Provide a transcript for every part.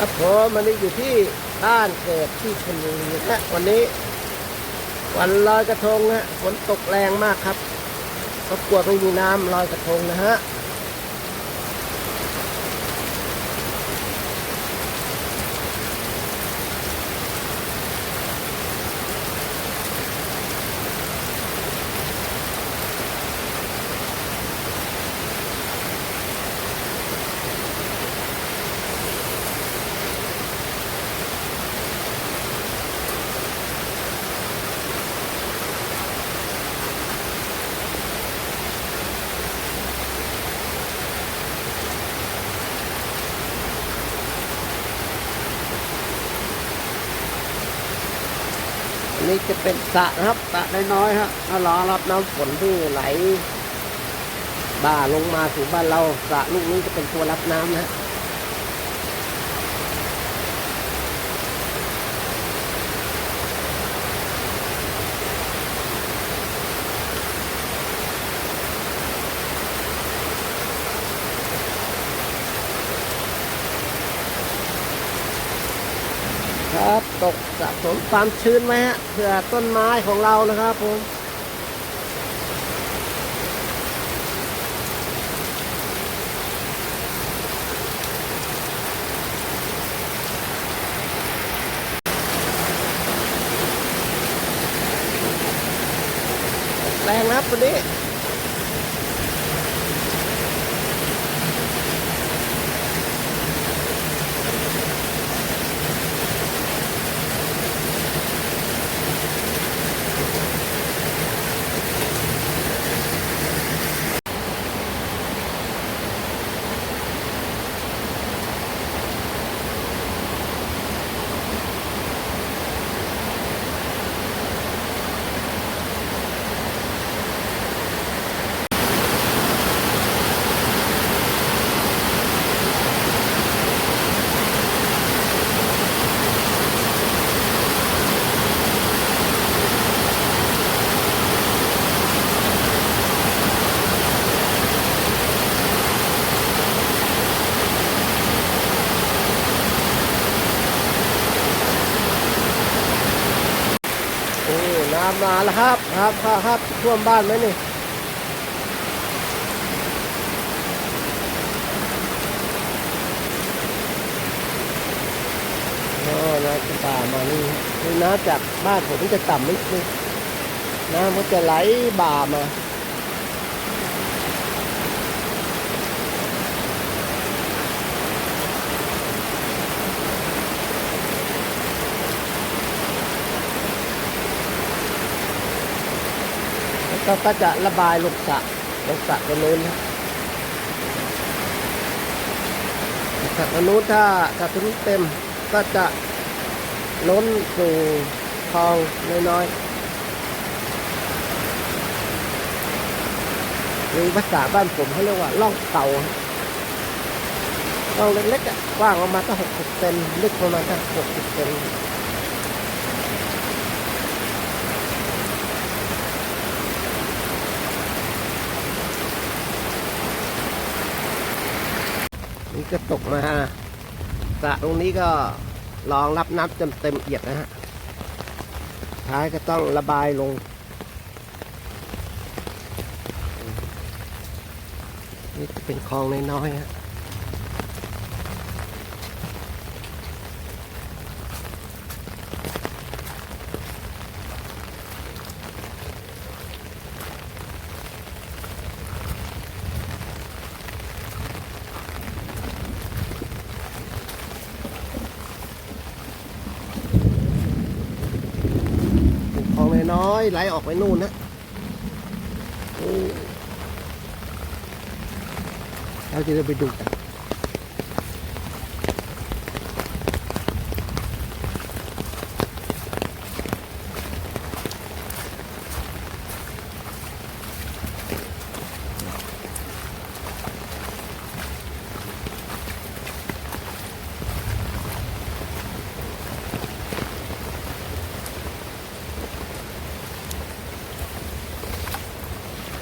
ครับผมวันนี้อยู่ที่บ้านเกิดที่ชลบุรีนะฮะวันนี้ วันลอยกระทงฮะฝนตกแรงมากครับก็กลัวไม่มีน้ำลอยกระทงนะฮะ นี้จะเป็นสระนะครับสระน้อยๆฮะมารอรับน้ำฝนที่ไหลบ่าลงมาสู่บ้านเราสระลูกนี้จะเป็นตัวรับน้ำนะ ตกสะสมความชื้นไว้ฮะเพื่อต้นไม้ของเรานะครับผมแรงนะครับวัน มาแล้วครับครับ ครับครับท่วมบ้านไหมนี่โอ้น้ำจากป่ามานี่คือน้ำจากบ้านผมจะต่ำนิดนึงน้ำมันจะไหลบ่ามา ก็จะระบายลงสระลงสระตรงนู้นนะสระตรงนู้นถ้าถ้าตรงนู้นเต็มก็จะล้นสู่คลองน้อยๆมีภาษาบ้านผมเขาเรียกว่าล่องเต่าล่องเล็กๆกว้างประมาณตั้งหกสิบเซนลึกประมาณตั้งหกสิบเซน นี่ก็ตกมาสระตรงนี้ก็รองรับน้ำจนเต็มเอียดนะฮะท้ายก็ต้องระบายลง นี่จะเป็นคลองน้อยๆฮะ เป็ น้อยไหลออกไปนู่นนะเราจะไปดูกัน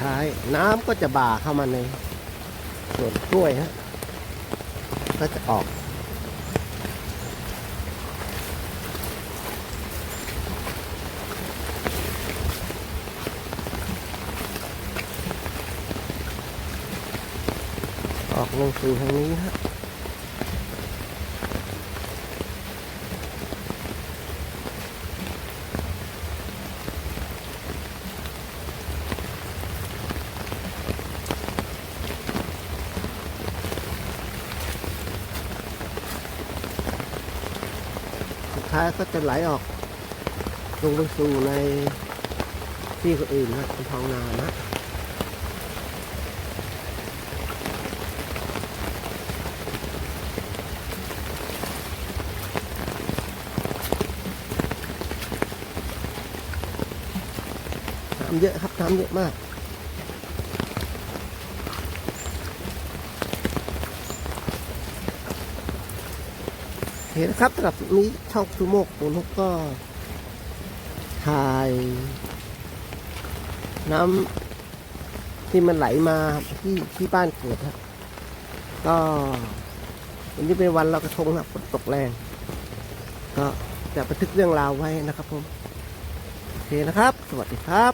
ท้าย น้ำก็จะบ่าเข้ามาในส่วนกล้วยฮะก็จะออก ออกลงสู่ทางนี้ฮะ ท้ายก็จะไหลออก ลงไปสู่ในที่อื่นนะท้องนานะน้ำเยอะครับน้ำเยอะมาก เห็นนะครับสำหรับนี้ช่องซูโมกปูนกก็ถ่าย น้ำที่มันไหลมาที่ที่บ้านเกิดครับก็วันนี้เป็นวันลอยกระทงนะฝนตกแรง ก็จะบันทึกเรื่องราวไว้นะครับผม โอเคนะครับ สวัสดีครับ